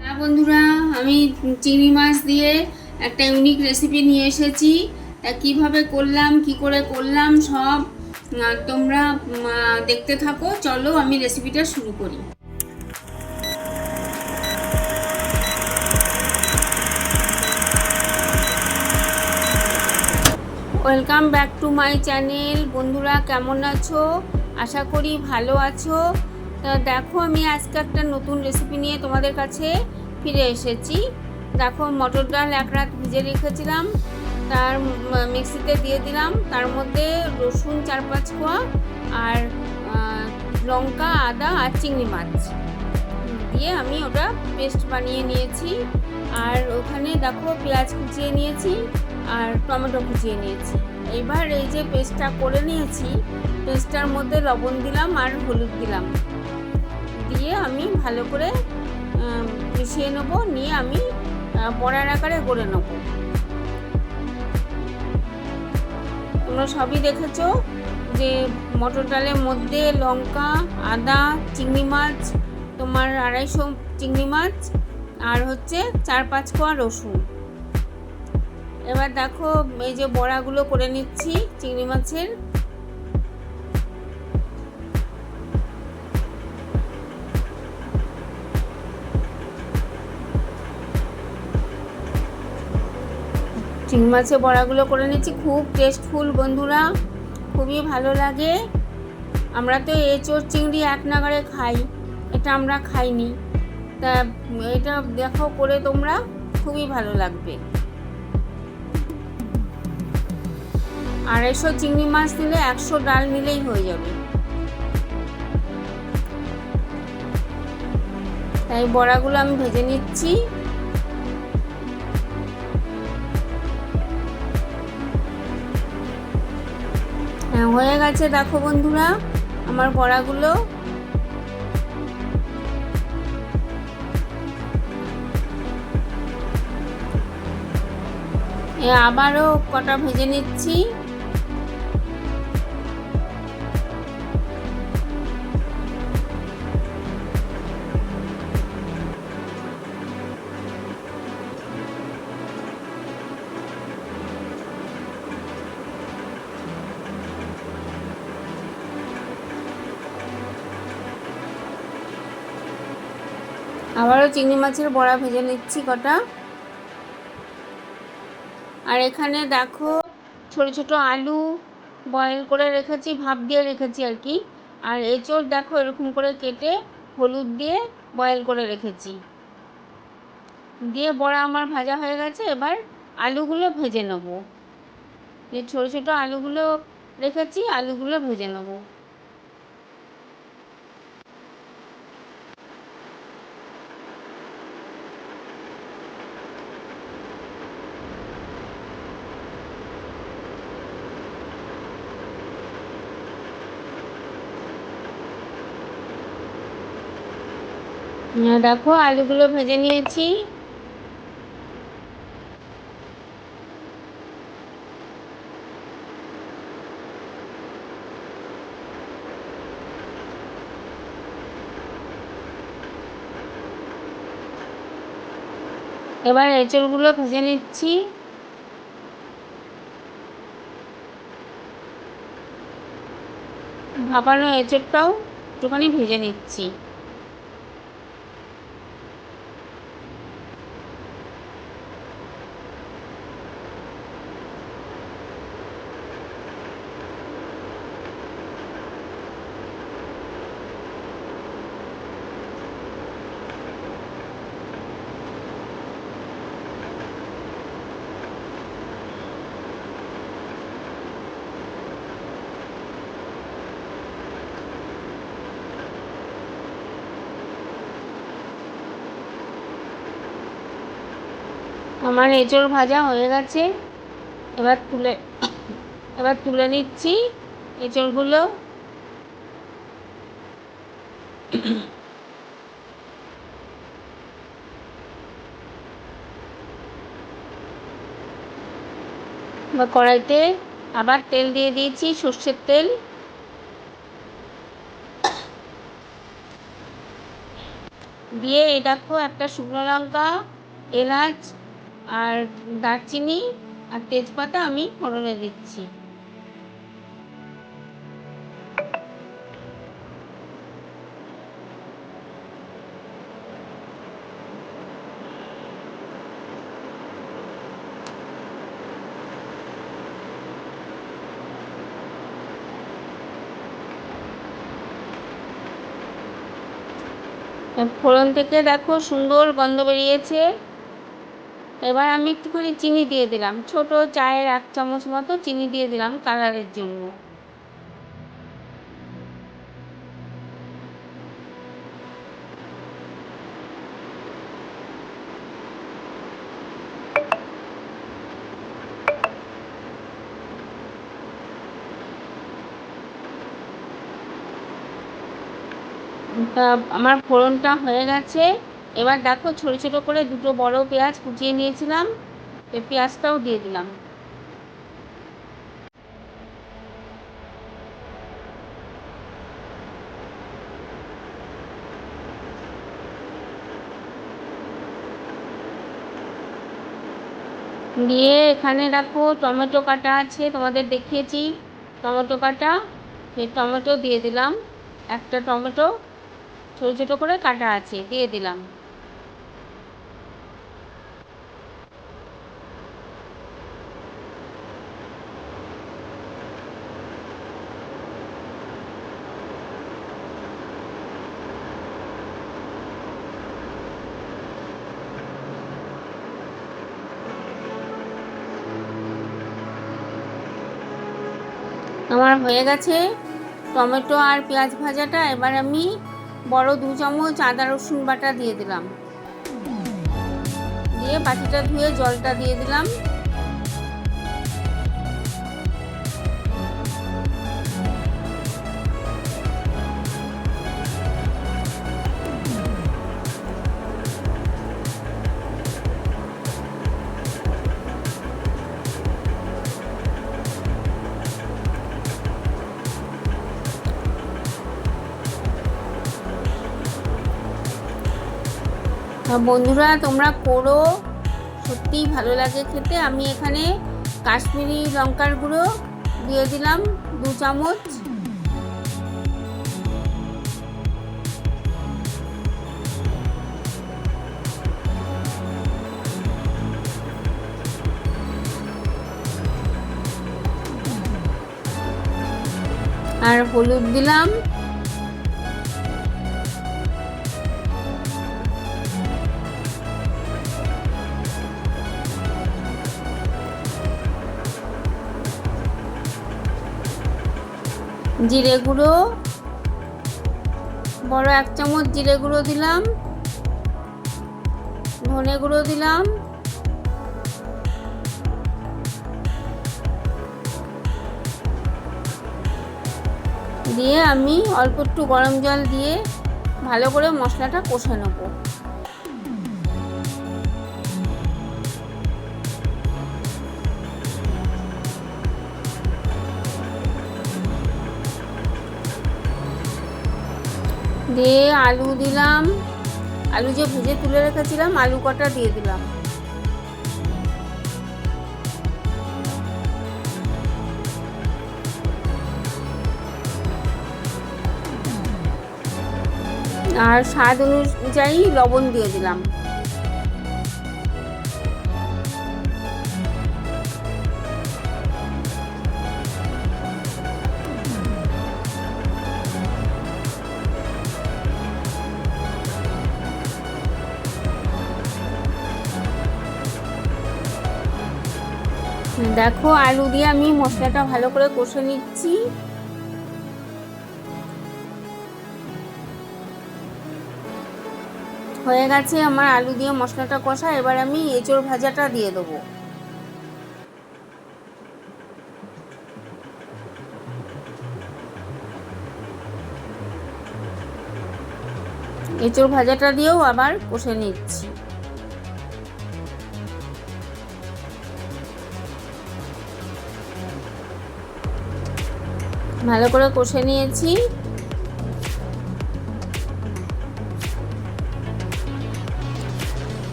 হ্যাঁ বন্ধুরা, আমি চিংড়ি মাছ দিয়ে একটা ইউনিক রেসিপি নিয়ে এসেছি। তা কীভাবে করলাম, কি করে করলাম, সব তোমরা দেখতে থাকো। চলো আমি রেসিপিটা শুরু করি। Welcome back to my channel বন্ধুরা, কেমন আছো? আশা করি ভালো আছো। তা দেখো, আমি আজকে একটা নতুন রেসিপি নিয়ে তোমাদের কাছে ফিরে এসেছি। দেখো, মটর ডাল এক রাত ভিজে রেখেছিলাম, তার মিক্সিতে দিয়ে দিলাম। তার মধ্যে রসুন চার পাঁচ কোয়া আর লঙ্কা, আদা আর চিংড়ি মাছ। দিয়ে আমি ওটা পেস্ট বানিয়ে নিয়েছি। আর ওখানে দেখো, পেঁয়াজ কুচিয়ে নিয়েছি আর টমেটো কুচিয়ে নিয়েছি। এবার এই যে পেস্টটা করে নিয়েছি, পেস্টটার মধ্যে লবণ দিলাম আর হলুদ দিলাম। দিয়ে আমি ভালো করে মিশিয়ে নেব, নিয়ে আমি বড়ার আকারে গড়ে নেব। তোমরা সবই দেখেছ যে মটর ডালের মধ্যে লঙ্কা, আদা, চিংড়ি মাছ, তোমার আড়াইশো চিংড়ি মাছ আর হচ্ছে চার পাঁচ কোয়া রসুন। এবার দেখো এই যে বড়াগুলো করে নিচ্ছি চিংড়ি মাছের। চিংড়ি মাছের বড়াগুলো করে নিচ্ছি। খুব টেস্টফুল বন্ধুরা, খুবই ভালো লাগে। আমরা তো এঁচোড় চিংড়ি এক নাগারে খাই, এটা আমরা খাইনি। তা এটা দেখো করে তোমরা, খুবই ভালো লাগবে। আড়াইশো চিংড়ি মাছ নিলে একশো ডাল নিলেই হয়ে যাবে। তাই বড়াগুলো আমি ভেজে নিচ্ছি। হ্যাঁ হয়ে গেছে দেখো বন্ধুরা আমার বড়াগুলো আবারও কটা ভেজে নিচ্ছি। আবারও চিংড়ি মাছের বড়া ভেজে নিচ্ছি কটা। আর এখানে দেখো ছোট ছোট আলু বয়েল করে রেখেছি, ভাপ দিয়ে রেখেছি আর কি। আর এঁচোড় দেখো এরকম করে কেটে হলুদ দিয়ে বয়েল করে রেখেছি। দিয়ে বড়া আমার ভাজা হয়ে গেছে, এবার আলুগুলো ভেজে নেব। যে ছোটো ছোটো আলুগুলো রেখেছি, আলুগুলো ভেজে নেব। দেখো আলুগুলো ভেজে নিয়েছি। এবার এঁচড়গুলো ভেজে নিচ্ছি। ভাপানো এঁচড়টাও একটুখানি ভেজে নিচ্ছি। আমার এঁচড় ভাজা হয়ে গেছে। এবার তুলে এবার তুলে নিচ্ছি এঁচড়গুলো। এবার কড়াইতে আবার তেল দিয়ে দিয়েছি, সর্ষের তেল। দিয়ে দেখো একটা শুকনো লঙ্কা, এলাচ আর দারচিনি আর তেজপাতা আমি ফোড়নে দিচ্ছি। ফোড়ন থেকে দেখো সুন্দর গন্ধ বেরিয়েছে। এবার আমি একটুখানি চিনি দিয়ে দিলাম। ছোট চায়ের এক চামচ মতো চিনি দিয়ে দিলাম কালারের জন্য। আমার ফোড়নটা হয়ে গেছে। এবার দেখো ছোটো ছোটো করে দুটো বড় পেঁয়াজ কুচিয়ে নিয়েছিলাম এই পেঁয়াজটাও দিয়ে দিলাম। দিয়ে এখানে দেখো টমেটো কাটা আছে, তোমাদের দেখিয়েছি টমেটো কাটা, সেই টমেটো দিয়ে দিলাম। একটা টমেটো ছোটো ছোটো করে কাটা আছে, দিয়ে দিলাম। আমার হয়ে গেছে টমেটো আর পেঁয়াজ ভাজাটা। এবার আমি বড় দু চামচ আদা, রসুন বাটা দিয়ে দিলাম। দিয়ে বাটিটা ধুয়ে জলটা দিয়ে দিলাম। বন্ধুরা, তোমরা করো সত্যিই ভালো লাগে খেতে। আমি এখানে কাশ্মীরি লঙ্কার গুঁড়ো দিয়ে দিলাম দু চামচ। আর হলুদ দিলাম। জিরে গুঁড়ো, বড় এক চামচ জিরে গুঁড়ো দিলাম, ধনে গুঁড়ো দিলাম, দিয়ে আমি অল্প একটু গরম জল দিয়ে ভালো করে মশলাটা কষে নেব। দিয়ে আলু দিলাম। আলু যে ভুজে তুলে রেখেছিলাম, আলু কটা দিয়ে দিলাম। আর স্বাদ অনুযায়ী লবণ দিয়ে দিলাম। দেখো, আলু দিয়ে আমি মশলাটা ভালো করে কষে নিচ্ছি। হয়ে গেছে আমার আলু দিয়ে মশলাটা কষা, এবার আমি এঁচড় ভাজাটা দিয়ে দেবো। এঁচড় ভাজাটা দিয়েও আবার কষে নিচ্ছি। ভালো করে কষে নিয়েছি।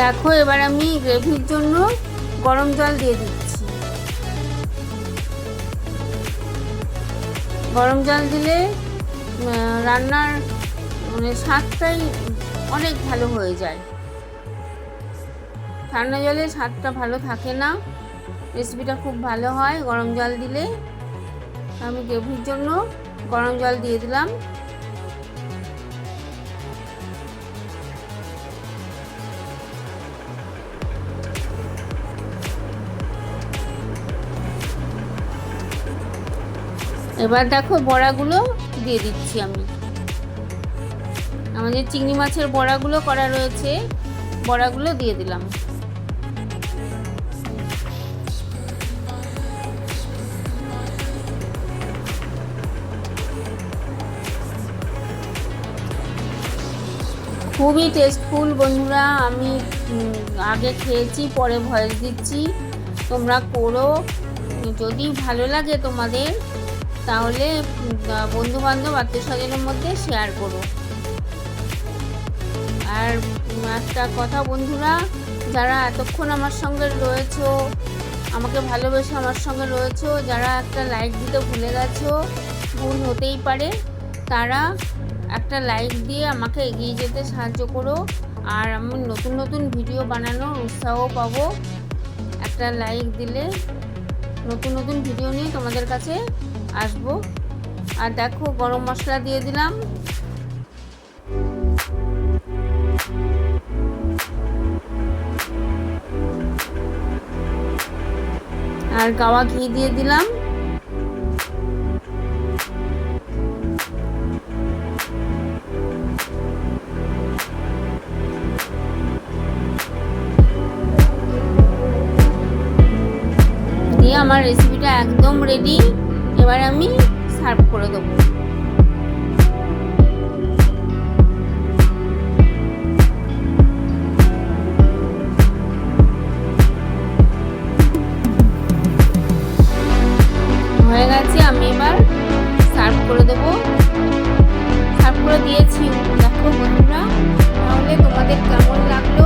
দেখো, এবার আমি গ্রেভির জন্য গরম জল দিয়ে দিচ্ছি। গরম জল দিলে রান্নার মানে স্বাদটাই অনেক ভালো হয়ে যায়। ঠান্ডা জলে স্বাদটা ভালো থাকে না। রেসিপিটা খুব ভালো হয়। গরম জল দিলে আমি গ্রেভির জন্য গরম জল দিয়ে দিলাম। এবার দেখো বড়াগুলো দিয়ে দিচ্ছি আমি। আমাদের চিংড়ি মাছের বড়াগুলো করা রয়েছে, বড়াগুলো দিয়ে দিলাম। খুবই টেস্টফুল বন্ধুরা, আমি আগে খেয়েছি, পরে ভয়েস দিচ্ছি। তোমরা করো, যদি ভালো লাগে তোমাদের তাহলে বন্ধু বান্ধব আত্মীয় স্বজনের মধ্যে শেয়ার করো। আর একটা কথা বন্ধুরা, যারা এতক্ষণ আমার সঙ্গে রয়েছো, আমাকে ভালোবেসে আমার সঙ্গে রয়েছো, যারা একটা লাইক দিতে ভুলে গেছো, ভুল হতেই পারে, তারা একটা লাইক দিয়ে আমাকে এগিয়ে যেতে সাহায্য করো। আর আমি নতুন নতুন ভিডিও বানানোর উৎসাহ পাবো। একটা লাইক দিলে নতুন নতুন ভিডিও নিয়ে তোমাদের কাছে আসব। আর দেখো, গরম মশলা দিয়ে দিলাম। আর গাওয়া ঘি দিয়ে দিলাম। দিয়ে আমার রেসিপিটা একদম রেডি এবার আমি সার্ভ করে দেবো। হয়ে গেছে, আমি এবার সার্ভ করে দেবো। সার্ভ করে দিয়েছি। দেখো বন্ধুরা, তাহলে তোমাদের কেমন লাগল?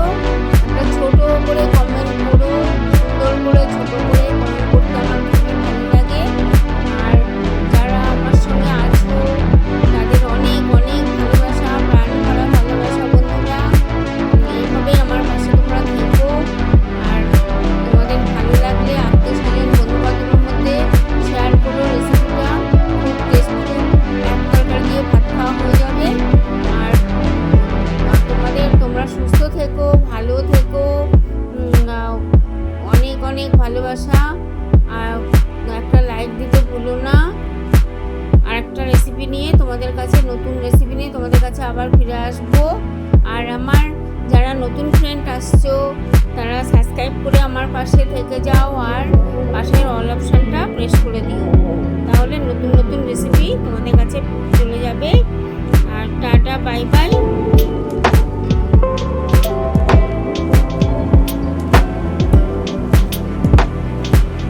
একটা ছোট করে কমেন্ট করো, সুন্দর করে, ছোট করে রেসিপি নিয়ে তোমাদের কাছে, নতুন রেসিপি নিয়ে তোমাদের কাছে আবার ফিরে আসব। আর আমার যারা নতুন ফ্রেন্ড আসছো, তারা সাবস্ক্রাইব করে আমার পাশে থেকে যাও আর পাশের অল অপশানটা প্রেস করে দিও। তাহলে নতুন নতুন রেসিপি তোমাদের কাছে চলে যাবে। আর টাটা বাই বাই